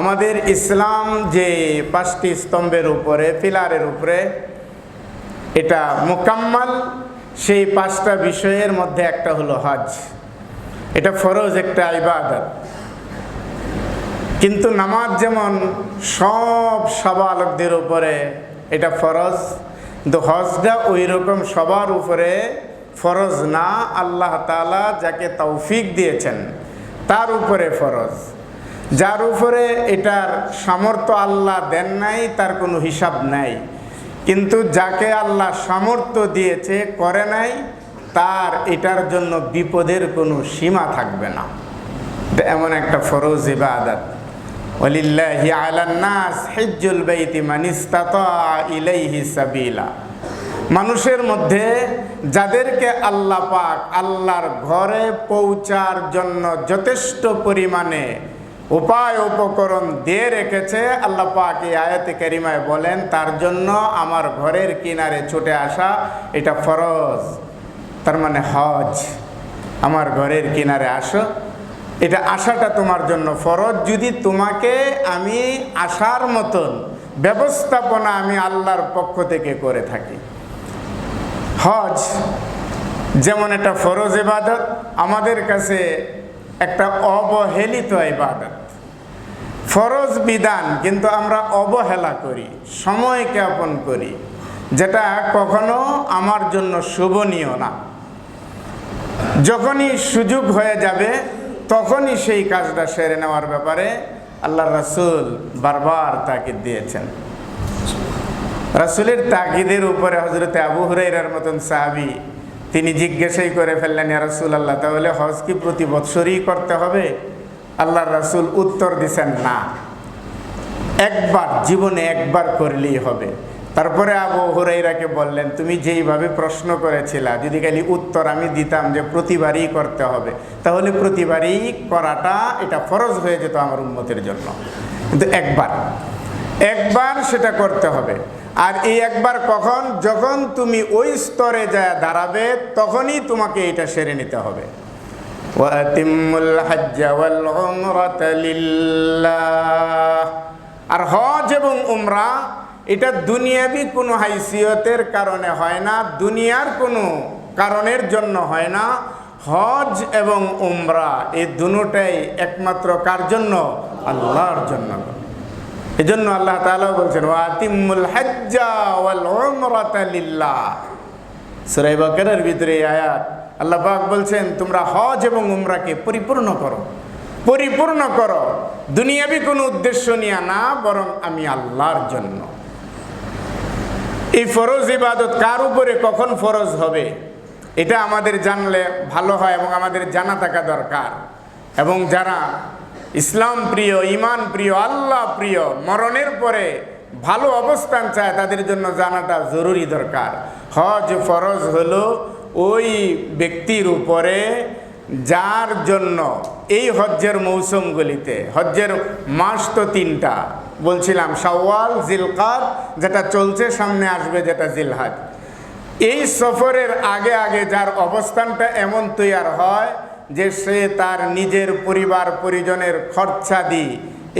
আমাদের ইসলাম যে পাঁচটি স্তম্ভের উপরে, পিলারের উপরে, এটা মোকাম্মাল, সেই পাঁচটা বিষয়ের মধ্যে একটা হলো হজ। এটা ফরজ একটা ইবাদত। কিন্তু নামাজ যেমন সব সাবালকদের উপরে এটা ফরজ, কিন্তু হজটা ওই রকম সবার উপরে ফরজ না। আল্লাহ তালা যাকে তৌফিক দিয়েছেন, তার উপরে ফরজ। যার উপরে এটার সামর্থ্য আল্লাহ দেন নাই, তার কোনো হিসাব নাই। কিন্তু যাকে আল্লাহ সামর্থ্য দিয়েছে, করে নাই, তার এটার জন্য বিপদের কোনো সীমা থাকবে না। এমন একটা ফরজ ইবাদত। ওলিল্লাহি আলান নাস, হিজ্জুল বাইতি মান ইসতাতা ইলাইহি সাবিলা। মানুষের মধ্যে যাদেরকে আল্লাহ পাক আল্লাহর ঘরে পৌঁছার জন্য যথেষ্ট পরিমাণে উপায় উপকরণ দিয়ে রেখেছে আল্লাহ পাক এই আয়াতে কারিমায় বলেন, তার জন্য আমার ঘরের কিনারে ছুটে আসা এটা ফরজ, তার মানে হজ। আমার ঘরের কিনারে আসো, এটা আসাটা তোমার জন্য ফরজ। যদি তোমাকে আমি আসার মতন ব্যবস্থাপনা আমি আল্লাহর পক্ষ থেকে করে থাকি। হজ যেমন একটা ফরজ ইবাদত, আমাদের কাছে একটা অবহেলিত ইবাদত। ফরজ বিধান, কিন্তু আমরা অবহেলা করি, সময় জ্ঞাপন করি, যেটা কখনো আমার জন্য শোভনীয় না। যখনই সুযোগ হয়ে যাবে, তখনই সেই কাজটা সেরে নেওয়ার ব্যাপারে আল্লাহ রাসুল বারবার তাকিদ দিয়েছেন। রাসুলের তাকিদের উপরে হজরতে আবু হুরাইরার মতন সাহাবি তিনি জিজ্ঞাসাই করে ফেললেন রাসুল আল্লাহ তাহলে হজ কি প্রতি বৎসরই করতে হবে? আল্লাহ রাসুল উত্তর দিছেন, না। একবার, জীবনে একবার করলেই হবে। তারপরে আবু হুরাইরাকে বললেন, তুমি যেইভাবে প্রশ্ন করেছিলা, যদি খালি উত্তর আমি দিতাম যে প্রতিবারই করতে হবে, তাহলে প্রতিবারই করাটা, এটা ফরজ হয়ে যেত আমার উন্মতের জন্য। কিন্তু একবার একবার সেটা করতে হবে। আর এই একবার কখন? যখন তুমি ওই স্তরে যা দাঁড়াবে, তখনই তোমাকে এটা সেরে নিতে হবে। আর হজ এবং উমরা, এটা দুনিয়াবি কোনো হাইসিয়তের কারণে হয় না, দুনিয়ার কোনো কারণের জন্য হয় না। হজ এবং উমরা, এই দুটাই একমাত্র কার জন্য? আল্লাহর জন্য। এজন্য আল্লাহ তাআলা বলছেন ওয়াতিমুল হজ্জা ওয়াল উমরাতা লিল্লাহ। সূরা বাকারার ভিতরে আয়াত আল্লাহ পাক বলছেন, তোমরা হজ এবং উমরাকে পরিপূর্ণ করো পরিপূর্ণ করো। দুনিয়াবি কোনো উদ্দেশ্য নিয়ে না, বরং আমি আল্লাহর জন্য। এই ফরজ ইবাদত কার উপরে কখন ফরজ হবে? এটা আমাদের জানলে ভালো হয় এবং আমাদের জানা থাকা দরকার। এবং যারা ইসলাম প্রিয় ইমান প্রিয়, আল্লাহ প্রিয়, মরণের পরে ভালো অবস্থান চায়, তাদের জন্য জানাটা জরুরি দরকার। হজ ফরজ হলো ওই ব্যক্তির উপরে যার জন্য এই হজ্জের মৌসুমগুলিতে, হজ্জের মাস তো তিনটা, বলছিলাম শাওয়াল জিলকার যেটা চলছে সামনে আসবে যেটা জিলহাজ। এই সফরের আগে আগে যার অবস্থানটা এমন তৈয়ার হয় যে সে তার নিজের পরিবার, পরিজনের খরচা দি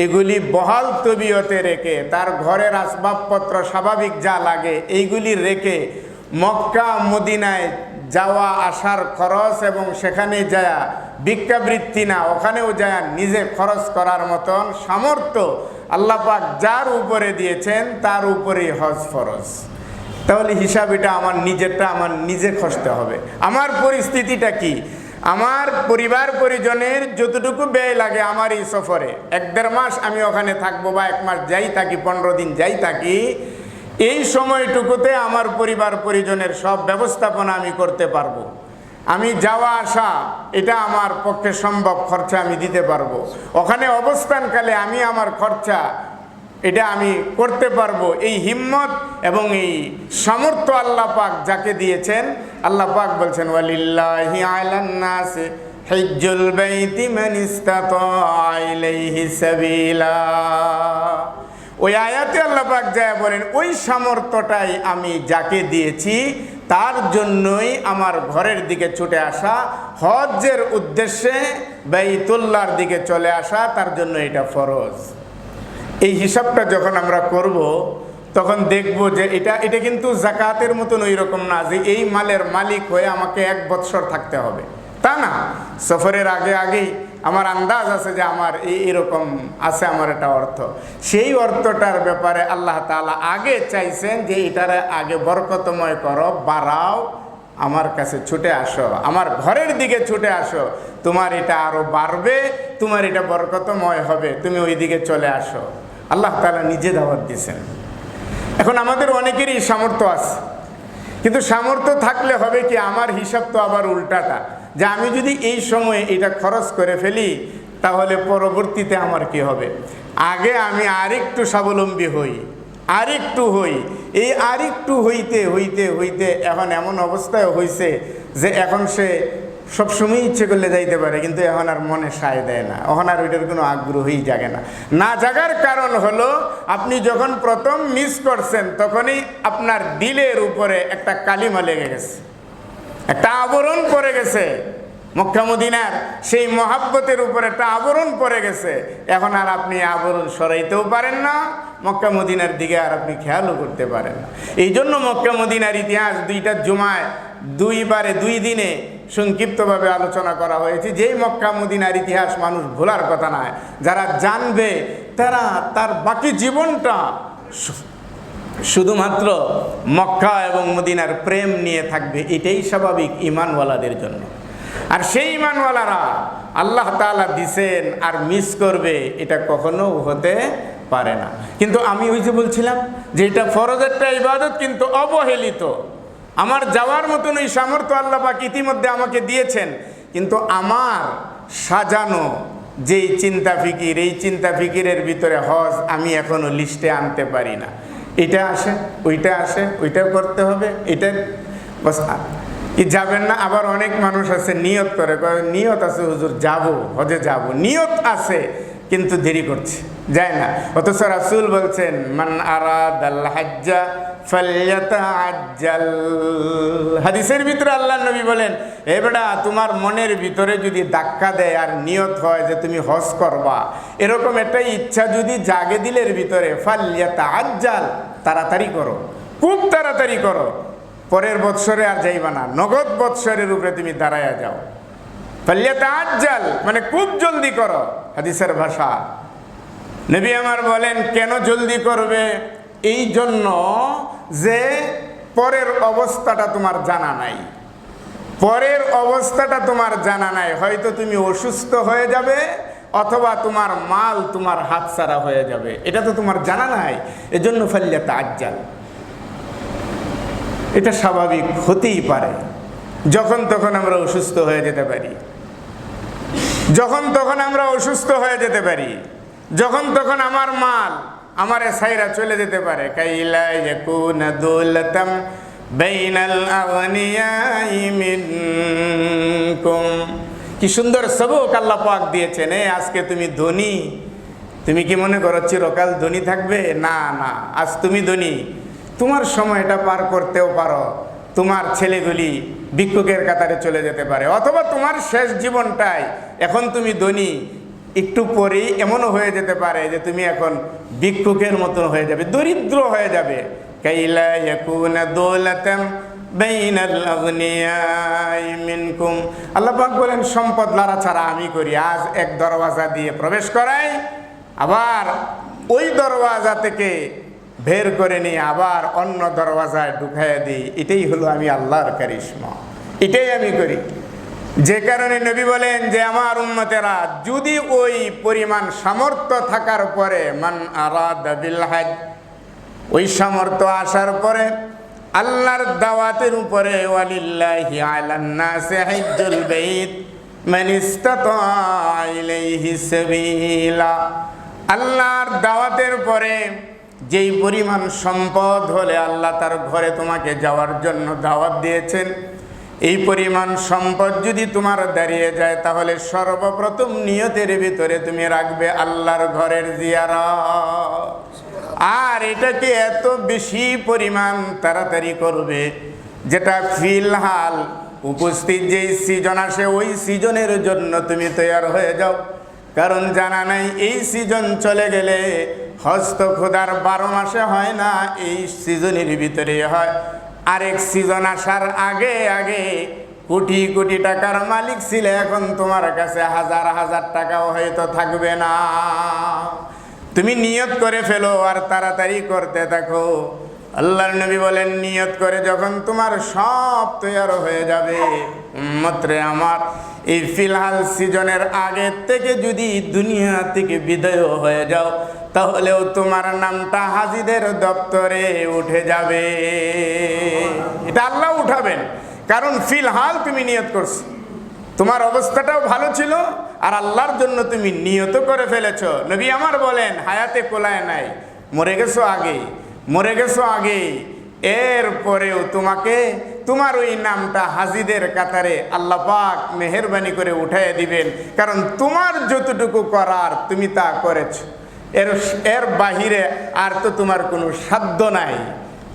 এগুলি বহাল তবিয়তে রেখে, তার ঘরের আসবাবপত্র স্বাভাবিক যা লাগে, এইগুলি রেখে মক্কা, মদিনায় যাওয়া, আসার খরচ এবং সেখানে যায়া ভিক্ষাবৃত্তি না, ওখানেও যায় নিজে খরচ করার মতন সামর্থ্য আল্লাপাক যার উপরে দিয়েছেন, তার উপরেই হজ ফরজ। তাহলে হিসাব এটা আমার নিজেরটা, আমার নিজে খসতে হবে। আমার পরিস্থিতিটা কি? আমার পরিবার পরিজনের যতটুকু ব্যয় লাগে আমার এই সফরে। এক দেড় মাস আমি ওখানে থাকব বা এক মাস যাই থাকি, পনেরো দিন যাই থাকি, এই সময়টুকুতে আমার পরিবার পরিজনের সব ব্যবস্থাপনা আমি করতে পারব। আমি যাওয়া আসা, এটা আমার পক্ষে সম্ভব খরচা আমি দিতে পারব। ওখানে অবস্থানকালে আমি আমার খরচা এটা আমি করতে পারব। এই হিম্মত এবং এই সামর্থ্য আল্লাহ পাক যাকে দিয়েছেন, আল্লাহ পাক বলছেন, ওয়ালিল্লাহি আলান নাস হিজ্জুল বাইতি মান ইসতাতা সাবিলা। ওই আয়াতে আল্লাহ পাক যায় বলেন, ওই সামর্থ্যটাই আমি যাকে দিয়েছি, তার জন্যই আমার ঘরের দিকে ছুটে আসা, হজ্জের উদ্দেশ্যে বাইতুল্লাহর দিকে চলে আসা, তার জন্য এটা ফরজ। এই হিসাবটা যখন আমরা করব, তখন দেখব যে এটা এটা কিন্তু জাকাতের মতন ওই রকম না যে এই মালের মালিক হয়ে আমাকে এক বৎসর থাকতে হবে। তা না। সফরের আগে আগেই আমার আন্দাজ আছে যে আমার এই, এরকম আছে আমার একটা অর্থ। সেই অর্থটার ব্যাপারে আল্লাহ তাআলা আগে চাইছেন যে এটার আগে বরকতময় করো, বাড়াও, আমার কাছে ছুটে আসো, আমার ঘরের দিকে ছুটে আসো। তোমার এটা আরও বাড়বে, তোমার এটা বরকতময় হবে, তুমি ওই দিকে চলে আসো। আল্লাহ তাআলা নিজে দাওয়াত দিয়েছেন। এখন আমাদের অনেকেরই সামর্থ্য আছে। কিন্তু সামর্থ্য থাকলে হবে কি, আমার হিসাব তো আবার উল্টাটা। যে আমি যদি এই সময়ে এটা খরচ করে ফেলি, তাহলে পরবর্তীতে আমার কি হবে? আগে আমি আরেকটু স্বাবলম্বী হই, আরেকটু হই। এই আরেকটু হইতে হইতে হইতে এখন এমন অবস্থায় হইছে যে এখন সে সবসময় ইচ্ছে করলে যাইতে পারে, কিন্তু এখন আর মনে সায় দেয় না। এখন আর ওইটার কোনো আগ্রহই জাগে না। না জাগার কারণ হলো, আপনি যখন প্রথম মিস করছেন, তখনই আপনার দিলের উপরে একটা কালিমা লেগে গেছে। একটা আবরণ পড়ে গেছে। মক্কা মদিনার সেই মহাব্বতের উপর একটা আবরণ পড়ে গেছে। এখন আর আপনি আবরণ সরাইতেও পারেন না, মক্কা মদিনার দিকে আর আপনি খেয়ালও করতে পারেন না। এই জন্য মক্কা মদিনার ইতিহাস দুইটা জুমায় দুইবারে দুই দিনে সংক্ষিপ্তভাবে আলোচনা করা হয়েছে। যেই মক্কা মদিনার ইতিহাস মানুষ ভোলার কথা নয়, যারা জানবে তারা তার বাকি জীবনটা শুধুমাত্র মক্কা এবং মদিনার প্রেম নিয়ে থাকবে, এটাই স্বাভাবিক ইমানওয়ালাদের জন্য। আর সেই ইমানওয়ালারা আল্লাহ তাআলা দিছেন আর মিস করবে, এটা কখনো হতে পারে না। কিন্তু আমি ওই যে বলছিলাম যে এটা ফরজ একটা ইবাদত, কিন্তু অবহেলিত। আমার যাওয়ার মতন ওই সামর্থ্য আল্লাহ পাক ইতিমধ্যে আমাকে দিয়েছেন, কিন্তু আমার সাজানো যেই চিন্তা ফিকির, এই চিন্তা ফিকিরের ভিতরে হজ আমি এখনও লিস্টে আনতে পারি না। এটা আসে, ওইটা আসে, ওইটা করতে হবে, এটা যাবেন না? আবার অনেক মানুষ আছে, নিয়ত করে নিয়ত আছে, হুজুর, যাব, হজে যাব। নিয়ত আছে, কিন্তু দেরি করছে, যায় না। অথচ রাসুল বলছেন, মান আরাদ হাজ্জা হাদিসের ভিতরে আল্লাহ নবী বলেন, এ বেটা, তোমার মনের ভিতরে যদি ধাক্কা দেয় আর নিয়ত হয় যে তুমি হজ করবা, এরকম একটা ইচ্ছা যদি জাগে দিলের ভিতরে ফাল্লিয়াতা আজ্জাল তাড়াতাড়ি করো, খুব তাড়াতাড়ি করো। পরের বৎসরে আর যাইবা না। নগদ বৎসরের উপরে তুমি দাঁড়ায়া যাও। ফালইয়াতাআজ্জাল মানে খুব জলদি করো হাদিসের ভাষা। নবী আমার বলেন, কেন জলদি করবে? এই জন্য যে পরের অবস্থাটা তোমার জানা নাই। পরের অবস্থাটা তোমার জানা নাই। হয়তো তুমি অসুস্থ হয়ে যাবে, অথবা তোমার মাল তোমার হাতছাড়া হয়ে যাবে। এটা তো তোমার জানা নাই। এজন্য ফাল্লিয়াতা আজ্জাল এটা স্বাভাবিক হতেই পারে। যখন তখন আমরা অসুস্থ হয়ে যেতে পারি। যখন তখন আমরা অসুস্থ হয়ে যেতে পারি। যখন তখন আমার মাল, আমার সাইরা চলে যেতে পারে। কি সুন্দর সবক আল্লাহ পাক দিয়েছেন, এ, আজকে তুমি ধনী। তুমি কি মনে করো চিরকাল ধনী থাকবে? না না, আজ তুমি ধনী। তোমার সময়টা পার করতেও পারো। তোমার ছেলেগুলি ভিক্ষুকের কাতারে চলে যেতে পারে। অথবা তোমার শেষ জীবনটাই এখন তুমি ধনী, একটু পরেই এমনও হয়ে যেতে পারে যে তুমি এখন ভিক্ষুকের মতো হয়ে যাবে, দরিদ্র হয়ে যাবে। কাইলা ইয়াকুনা দৌলাতাম বাইনাল আগনিয়াই মিনকুম। আল্লাহ পাক বলেন, সম্পদ লারা ছাড়া আমি করি। আজ এক দরওয়াজা দিয়ে প্রবেশ করাই। আবার ওই দরওয়াজা থেকে বের করে নিয়ে আবার অন্য দরওয়াজায় ঢুকাইয়া দিই, এটাই হলো আমি আল্লাহর কারিশমা। এটাই আমি করি। যে কারণে নবী বলেন যে, আমার উন্নতেরা যদি ওই পরিমাণ সামর্থ্য থাকার পরে, মান হাজ, ওই সামর্থ্য আসার পরে আল্লাহর দাওয়াতের উপরে আল্লাহর দাওয়াতের পরে যেই পরিমাণ সম্পদ হলে আল্লাহ তার ঘরে তোমাকে যাওয়ার জন্য দাওয়াত দিয়েছেন, এই পরিমাণ সম্পদ যদি তোমার দাঁড়িয়ে যায় তাহলে সর্বপ্রথম নিয়তের ভিতরে তুমি রাখবে আল্লাহর ঘরের জিয়ারা। আর এটাকে এত বেশি পরিমাণ তাড়াতাড়ি করবে যেটা ফিলহাল উপস্থিত যেই সিজন আসে, ওই সিজনের জন্য তুমি তৈয়ার হয়ে যাও। কারণ জানা নাই, এই সিজন চলে গেলে হজ তো খোদার বারো মাসে হয় না, এই সিজনের ভিতরে হয়। আরেক সিজন আসার আগে আগে কোটি কোটি টাকার মালিক ছিলে, এখন তোমার কাছে হাজার হাজার টাকাও হয়তো থাকবে না। তুমি নিয়ত করে ফেলো আর তাড়াতাড়ি করতে থাকো। আল্লাহর নবী বলেন, নিয়ত করে যখন তোমার সব তৈয়ার হয়ে যাবে উম্মতরে আমার, এই ফিলহাল সিজনের আগে থেকে যদি দুনিয়া থেকে বিদায় হয়ে যাও, তাহলেও তোমার নামটা হাজিদের দপ্তরে উঠে যাবে। এটা আল্লাহ উঠাবেন, কারণ ফিলহাল তুমি নিয়ত করছ। তোমার অবস্থাটাও ভালো ছিল, আর আল্লাহর জন্য তুমি নিয়ত করে ফেলেছ। নবী আমার বলেন, হায়াতে কোলায় নাই, মরে গেছো আগে, মরে গেছো আগে, এরপরেও তোমাকে তোমার ওই নামটা হাজিদের কাতারে আল্লাহ পাক মেহরবানি করে উঠাই দিবেন। কারণ তোমার যতটুকু করার তুমি তা করেছ। এর এর বাহিরে আর তো তোমার কোনো সাধ্য নাই।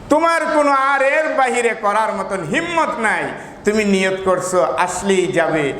তোমার কোনো আর এর বাহিরে করার মতন হিম্মত নাই। তুমি নিয়ত করছ, আসলেই যাবে।